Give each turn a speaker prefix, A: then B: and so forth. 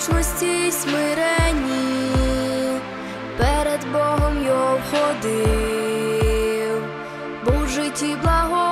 A: побожності й смиренні, перед Богом його входив, був житті
B: благо.